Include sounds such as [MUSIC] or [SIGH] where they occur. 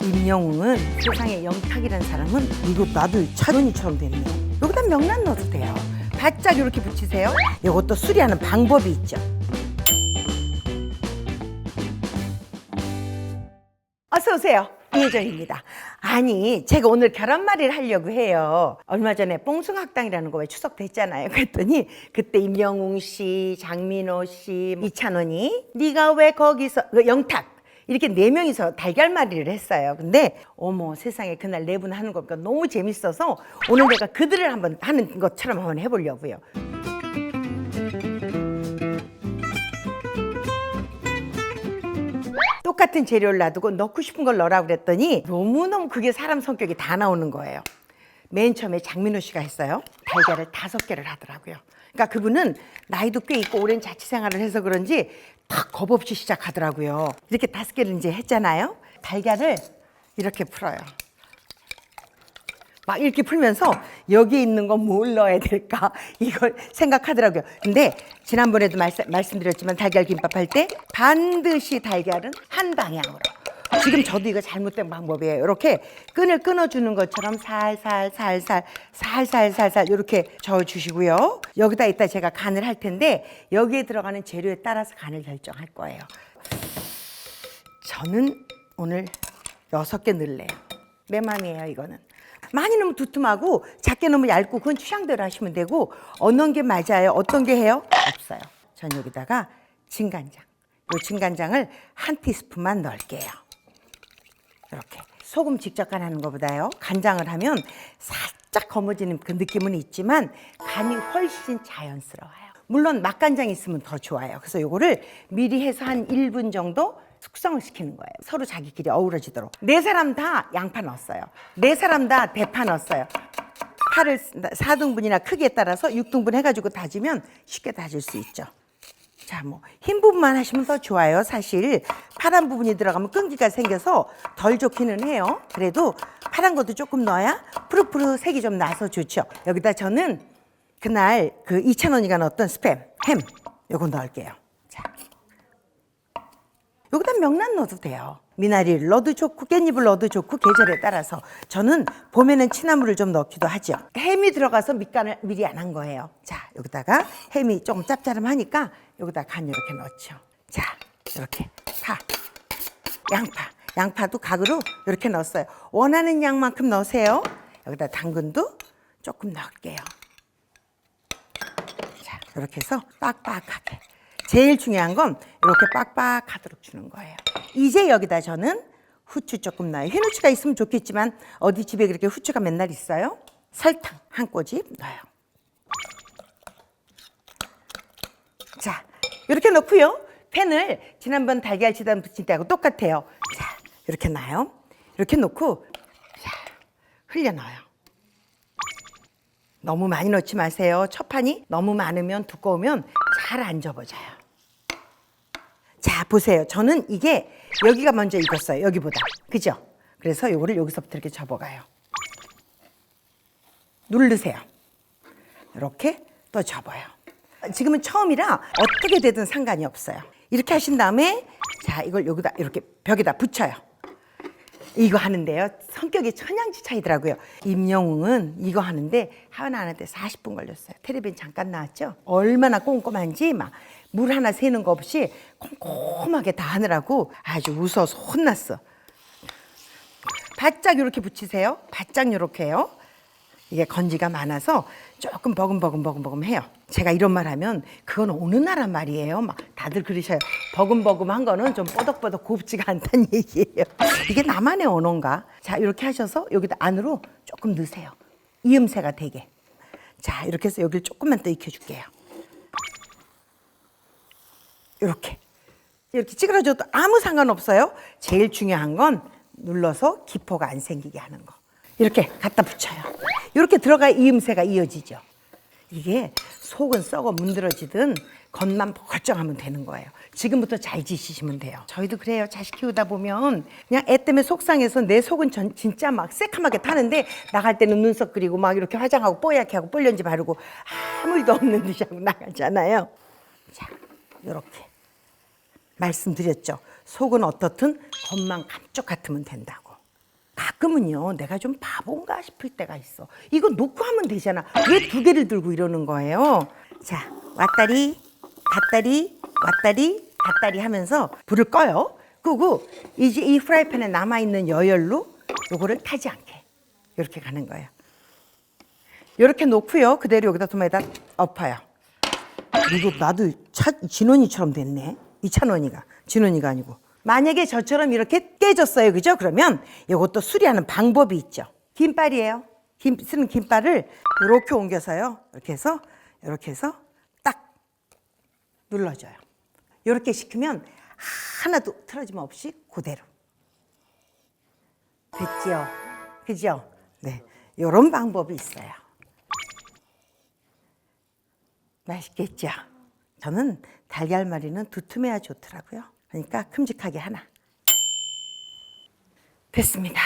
임영웅은 세상에 영탁이라는 사람은 이거 나도 차돈이처럼 됐네. 여기다 명란 넣어도 돼요. 바짝 이렇게 붙이세요. 이것도 수리하는 방법이 있죠. 어서 오세요. 이혜정입니다. 아니, 제가 오늘 계란말이를 하려고 해요. 얼마 전에 뽕숭학당이라는 거 왜 추석 됐잖아요. 그랬더니 그때 임영웅 씨, 장민호 씨, 이찬원이 네가 왜 거기서 그 영탁 이렇게 네 명이서 달걀말이를 했어요. 근데 어머 세상에 그날 네 분 하는 거니까 너무 재밌어서 오늘 내가 그들을 한번 하는 것처럼 한번 해보려고요. 똑같은 재료를 놔두고 넣고 싶은 걸 넣으라고 그랬더니 너무너무 그게 사람 성격이 다 나오는 거예요. 맨 처음에 장민호 씨가 했어요. 달걀을 다섯 개를 하더라고요. 그러니까 그분은 나이도 꽤 있고 오랜 자취 생활을 해서 그런지 탁겁 없이 시작하더라고요. 이렇게 다섯 개를 이제 했잖아요. 달걀을 이렇게 풀어요. 막 이렇게 풀면서 여기 있는 건 뭘 넣어야 될까 [LAUGHS] 이걸 생각하더라고요. 근데 지난번에도 말씀, 말씀드렸지만 달걀 김밥 할 때 반드시 달걀은 한 방향으로. 지금 저도 이거 잘못된 방법이에요. 이렇게 끈을 끊어주는 것처럼 살살 살살 살살 살살 이렇게 저어주시고요. 여기다 이따 제가 간을 할 텐데 여기에 들어가는 재료에 따라서 간을 결정할 거예요. 저는 오늘 여섯 개 넣을래요. 내 맘이에요, 이거는. 많이 넣으면 두툼하고 작게 넣으면 얇고 그건 취향대로 하시면 되고 어느 게 맞아요? 어떤 게 해요? 없어요. 전 여기다가 진간장. 이 진간장을 한 티스푼만 넣을게요. 이렇게 소금 직접 간하는 것보다요 간장을 하면 살짝 검어지는 그 느낌은 있지만 간이 훨씬 자연스러워요. 물론 맛간장 있으면 더 좋아요. 그래서 요거를 미리 해서 한 1분 정도 숙성을 시키는 거예요. 서로 자기끼리 어우러지도록. 네 사람 다 양파 넣었어요. 네 사람 다 대파 넣었어요. 파를 4등분이나 크기에 따라서 6등분 해가지고 다지면 쉽게 다질 수 있죠. 자, 뭐 흰 부분만 하시면 더 좋아요. 사실 파란 부분이 들어가면 끈기가 생겨서 덜 좋기는 해요. 그래도 파란 것도 조금 넣어야 푸르푸르 색이 좀 나서 좋죠. 여기다 저는 그날 그 2천 원이가 넣었던 스팸, 햄 요거 넣을게요. 자, 여기다 명란 넣어도 돼요. 미나리를 넣어도 좋고 깻잎을 넣어도 좋고 계절에 따라서 저는 봄에는 취나물을 좀 넣기도 하죠. 햄이 들어가서 밑간을 미리 안 한 거예요. 자 여기다가 햄이 조금 짭짤하니까 여기다 간 이렇게 넣죠. 자 이렇게 파, 양파, 양파도 각으로 이렇게 넣었어요. 원하는 양만큼 넣으세요. 여기다 당근도 조금 넣을게요. 자, 이렇게 해서 빡빡하게. 제일 중요한 건 이렇게 빡빡하도록 주는 거예요. 이제 여기다 저는 후추 조금 넣어요. 흰 후추가 있으면 좋겠지만 어디 집에 그렇게 후추가 맨날 있어요? 설탕 한 꼬집 넣어요. 자, 이렇게 넣고요. 팬을 지난번 달걀 지단 붙일 때하고 똑같아요. 자, 이렇게 놔요. 이렇게 놓고 자, 흘려 넣어요. 너무 많이 넣지 마세요. 첫 판이 너무 많으면 두꺼우면 잘 안 접어져요. 자, 보세요. 저는 이게 여기가 먼저 익었어요. 여기보다. 그죠? 그래서 요거를 여기서부터 이렇게 접어가요. 누르세요. 이렇게 또 접어요. 지금은 처음이라 어떻게 되든 상관이 없어요. 이렇게 하신 다음에 자, 이걸 여기다 이렇게 벽에다 붙여요. 이거 하는데요. 성격이 천양지 차이더라고요. 임영웅은 이거 하는데 하는데 40분 걸렸어요. 텔레비전 잠깐 나왔죠. 얼마나 꼼꼼한지 막 물 하나 새는 거 없이 꼼꼼하게 다 하느라고 아주 웃어서 혼났어. 바짝 이렇게 붙이세요. 바짝 이렇게요. 이게 건지가 많아서 조금 버금버금버금버금 해요. 제가 이런 말 하면 그건 어느 나라 말이에요. 막 다들 그러셔요. 버금버금한 거는 좀 뽀덕뽀덕 곱지가 않다는 [LAUGHS] 얘기예요. 이게 나만의 언어인가? 자 이렇게 하셔서 여기다 안으로 조금 넣으세요. 이음새가 되게. 자 이렇게 해서 여기를 조금만 더 익혀줄게요. 이렇게 이렇게 찌그러져도 아무 상관없어요. 제일 중요한 건 눌러서 기포가 안 생기게 하는 거. 이렇게 갖다 붙여요. 이렇게 들어가야 이음새가 이어지죠. 이게 속은 썩어 문드러지든 겉만 멀쩡하면 되는 거예요. 지금부터 잘 지시시면 돼요. 저희도 그래요. 자식 키우다 보면 그냥 애 때문에 속상해서 내 속은 전, 진짜 막 새카맣게 타는데 나갈 때는 눈썹 그리고 막 이렇게 화장하고 뽀얗게 하고 뿔렌지 바르고 아무 일도 없는 듯이 하고 나가잖아요. 자, 이렇게 말씀드렸죠. 속은 어떻든 겉만 감쪽 같으면 된다고. 가끔은요, 내가 좀 바본가 싶을 때가 있어. 이거 놓고 하면 되잖아. 왜 두 개를 들고 이러는 거예요? 자, 왔다리, 갔다리, 왔다리, 갔다리 하면서 불을 꺼요. 끄고 이제 이 프라이팬에 남아있는 여열로 요거를 타지 않게 이렇게 가는 거예요. 이렇게 놓고요. 그대로 여기다 도마에다 엎어요. 이거 나도 차, 진원이처럼 됐네. 이찬원이가. 진원이가 아니고. 만약에 저처럼 이렇게 깨졌어요. 그죠? 그러면 이것도 수리하는 방법이 있죠. 김발이에요. 김, 쓰는 김발을 이렇게 옮겨서요. 이렇게 해서, 이렇게 해서 딱 눌러줘요. 이렇게 시키면 하나도 틀어짐 없이 그대로. 됐지요? 그죠? 네. 이런 방법이 있어요. 맛있겠죠? 저는 달걀말이는 두툼해야 좋더라고요. 그러니까 큼직하게 하나. 됐습니다.